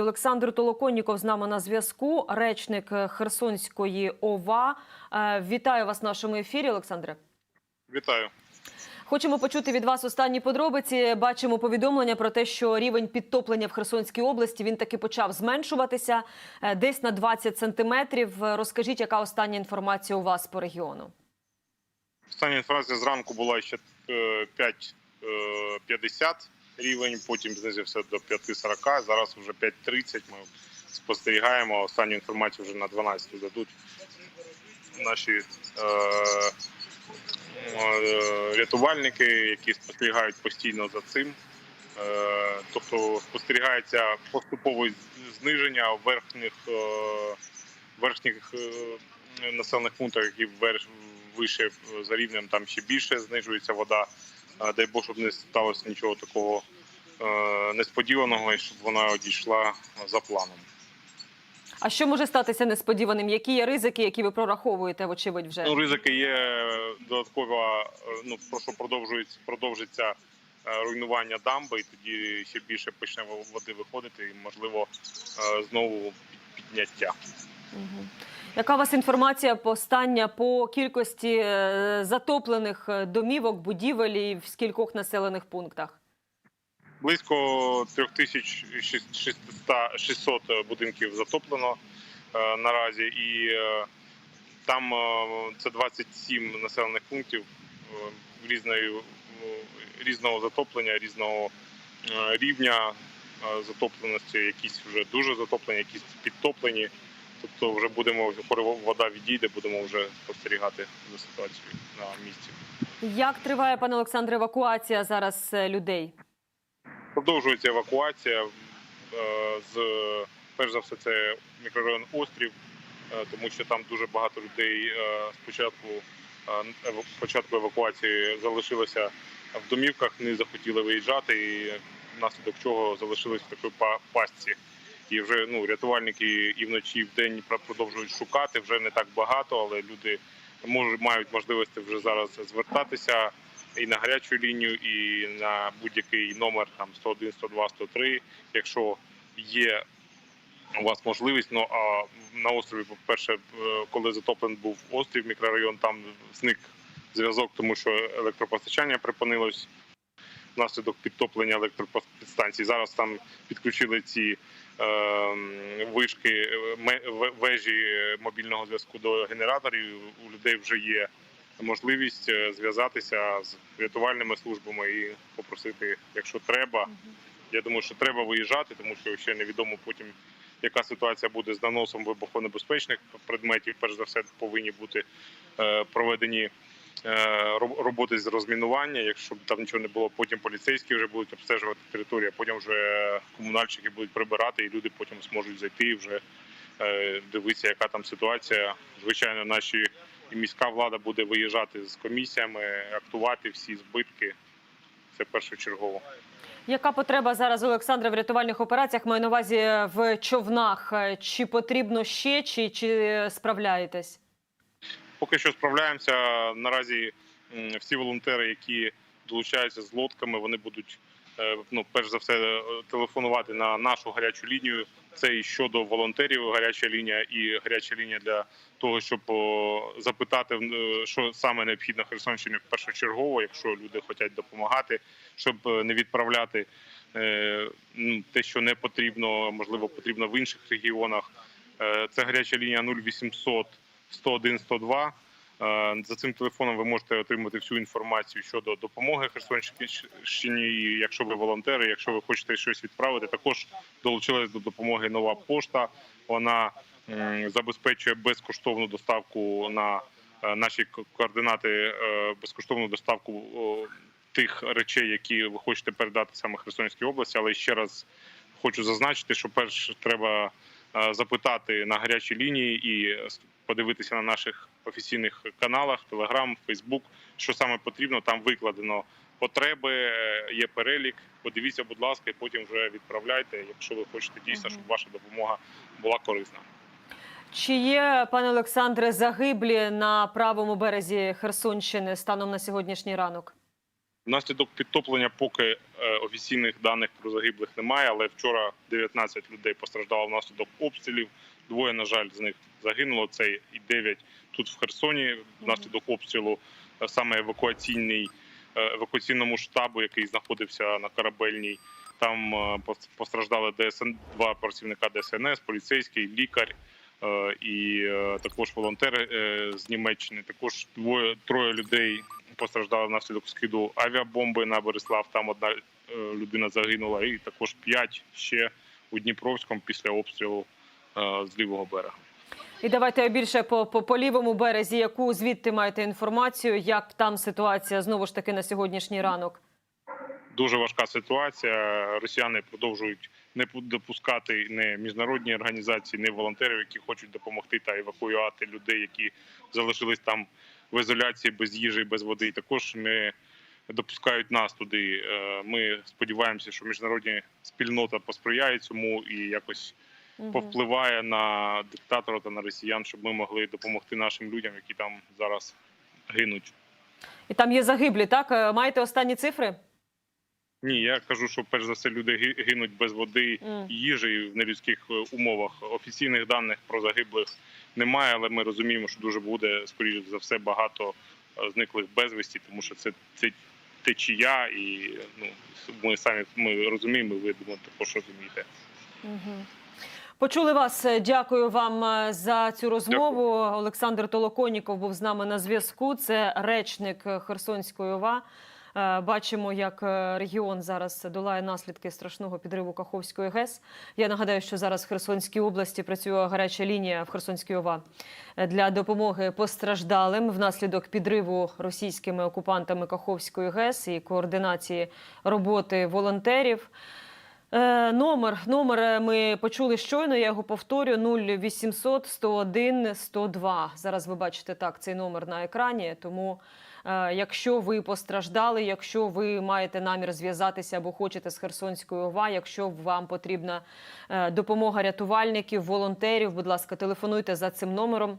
Олександр Толоконніков з нами на зв'язку, речник е, Херсонської ОВА. Е, Вітаю вас в нашому ефірі, Олександре. Вітаю. Хочемо почути від вас останні подробиці. Бачимо повідомлення про те, що рівень підтоплення в Херсонській області він таки почав зменшуватися е, десь на 20 сантиметрів. Розкажіть, яка остання інформація у вас по регіону? Остання інформація зранку була ще е, 5,50 рівень, потім знизився до 5,40, зараз вже 5,30. Ми спостерігаємо. Останню інформацію вже на 12 дадуть наші е, е, рятувальники, які спостерігають постійно за цим. Е, тобто спостерігається поступове зниження верхніх, е, верхніх е, населених пунктах, які вверх, вище е, за рівнем, там ще більше знижується вода. Е, Дай Бог, щоб не сталося нічого такого несподіваного і щоб вона одійшла за планом. А що може статися несподіваним? Які є ризики, які ви прораховуєте, вочевидь, вже? Ну, ризики є додатково, е, ну про що продовжується продовжиться е, руйнування дамби, і тоді ще більше почне води виходити, і можливо е, знову підняття. Мгм. Яка у вас інформація постання по кількості е, затоплених е, домівок, будівель і в скількох населених пунктах? Близько 3600 будинків затоплено е, наразі, і е, там е, це 27 населених пунктів різної, різного затоплення, різного рівня затопленості. Якісь вже дуже затоплені, якісь підтоплені. Тобто, вже будемо коли вода відійде, будемо вже спостерігати за ситуацією на місці. Як триває, пане Олександре, евакуація зараз людей? Продовжується евакуація е, з перш за все, це мікрорайон Острів, е, тому що там дуже багато людей е, спочатку початку евакуації залишилося в домівках, не захотіли виїжджати, і внаслідок чого залишились в такій пастці. І вже ну рятувальники і вночі, і вдень про- продовжують шукати. Вже не так багато, але люди можуть мають можливості вже зараз звертатися і на гарячу лінію, і на будь-який номер там 101, 102, 103, якщо є у вас можливість. Ну а на острові, по-перше, е, коли затоплений був острів, мікрорайон, там зник зв'язок, тому що електропостачання припинилось внаслідок підтоплення електропідстанцій. Зараз там підключили ці е, вишки, вежі мобільного зв'язку до генераторів. У людей вже є можливість е, зв'язатися з рятувальними службами і попросити, якщо треба. Я думаю, що треба виїжджати, тому що ще невідомо потім, яка ситуація буде з наносом вибухонебезпечних предметів. Перш за все, повинні бути е, проведені е, роботи з розмінування. Якщо б там нічого не було, потім поліцейські вже будуть обстежувати територію, а потім вже комунальщики будуть прибирати, і люди потім зможуть зайти і вже дивитися, яка там ситуація. Звичайно, наші і міська влада буде виїжджати з комісіями, актувати всі збитки. Це першочергово. Яка потреба зараз Олександра в рятувальних операціях? Маю на увазі в човнах. Е, Чи потрібно ще, чи, чи справляєтесь? Поки що справляємося. Наразі всі волонтери, які долучаються з лодками, вони будуть е, ну, перш за все е, телефонувати на нашу гарячу лінію. Це і щодо волонтерів, гаряча лінія, і гаряча лінія для того, щоб запитати, е, що саме необхідно Херсонщині першочергово, якщо люди хочуть допомагати, щоб е, не відправляти е, ну, те, що не потрібно, можливо, потрібно в інших регіонах. Е, Це гаряча лінія 0800 101 102. Е, За цим телефоном ви можете отримати всю інформацію щодо допомоги Херсонщині. Якщо ви волонтери, якщо ви хочете щось відправити, також долучилась до допомоги нова пошта. Вона забезпечує безкоштовну доставку на е, наші координати, е, безкоштовну доставку тих речей, які ви хочете передати саме Херсонській області. Але ще раз хочу зазначити, що перш треба запитати на гарячій лінії і подивитися на наших офіційних каналах, Телеграм, Фейсбук, що саме потрібно. Там викладено потреби, е, є перелік. Подивіться, будь ласка, і потім вже відправляйте, якщо ви хочете дійсно, щоб ваша допомога була корисна. Чи є, пане Олександре, загиблі на правому березі Херсонщини станом на сьогоднішній ранок? Внаслідок підтоплення поки е, офіційних даних про загиблих немає, але вчора 19 людей постраждало внаслідок обстрілів. Двоє, на жаль, з них загинуло. Це і 9 тут в Херсоні внаслідок обстрілу. е, Саме евакуаційний е, евакуаційному штабу, який знаходився на корабельній. Там е, пос- постраждали ДСН, два працівника ДСНС, поліцейський, лікар і також волонтери з Німеччини. Також двоє троє людей постраждали внаслідок скиду авіабомби на Борислав. Там одна людина загинула, і також п'ять ще у Дніпровському після обстрілу з лівого берега. І давайте більше по, по, по лівому березі. Яку звідти маєте інформацію? Як там ситуація знову ж таки на сьогоднішній ранок? Дуже важка ситуація. Росіяни продовжують не допускати не міжнародні організації, не волонтерів, які хочуть допомогти та евакуювати людей, які залишились там в ізоляції без їжі, без води. І також не допускають нас туди. Е, Ми сподіваємося, що міжнародна спільнота посприяє цьому і якось. Повпливає на диктатора та на росіян, щоб ми могли допомогти нашим людям, які там зараз гинуть. І там є загиблі, так? Е, Маєте останні цифри? Ні, я кажу, що перш за все люди гинуть без води і їжі в нелюдських е, умовах. Офіційних даних про загиблих немає, але ми розуміємо, що дуже буде скоріш за все багато е, зниклих безвісті, тому що це, це течія, і ну ми самі ми розуміємо. Ви думаю, також розумієте. Мгм. Почули вас. Дякую вам е, за цю розмову. Олександр Толоконіков був з нами на зв'язку. Це речник Херсонської ОВА. Е, Бачимо, як е, регіон зараз долає наслідки страшного підриву Каховської ГЕС. Я нагадаю, що зараз в Херсонській області працює гаряча лінія в Херсонській ОВА для допомоги постраждалим внаслідок підриву російськими окупантами Каховської ГЕС і координації роботи волонтерів. Е, номер номер е, ми почули щойно. Я його повторю: 0800 101 102. Зараз ви бачите так цей номер на екрані. Тому, е, якщо ви постраждали, якщо ви маєте намір зв'язатися або хочете з Херсонською ОВА, якщо вам потрібна допомога рятувальників, волонтерів, будь ласка, телефонуйте за цим номером.